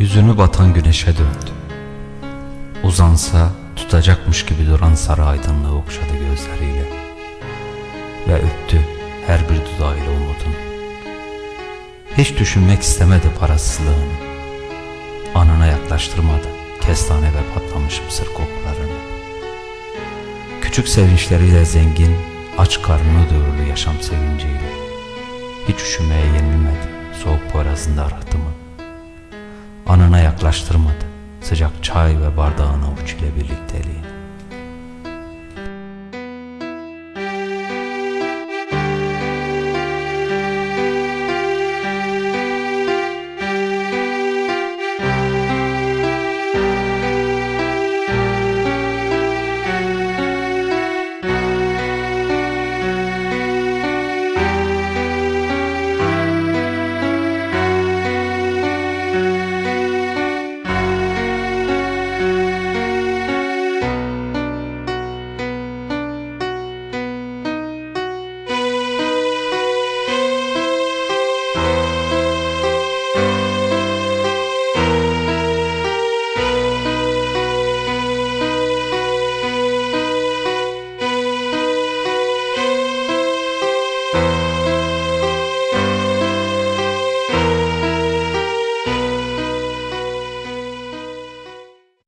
Yüzünü batan güneşe döndü. Uzansa tutacakmış gibi duran sarı aydınlığı okşadı gözleriyle. Ve öptü her bir dudağıyla umudunu. Hiç düşünmek istemedi parasızlığını. Anına yaklaştırmadı kestane ve patlamış mısır kokularını. Küçük sevinçleriyle zengin, aç karnını doyurdu yaşam sevinciyle. Hiç üşümeye yenilmedi soğuk poyrazında rahatımı. Anına yaklaştırmadı. Sıcak çay ve bardağın avuç ile birlikte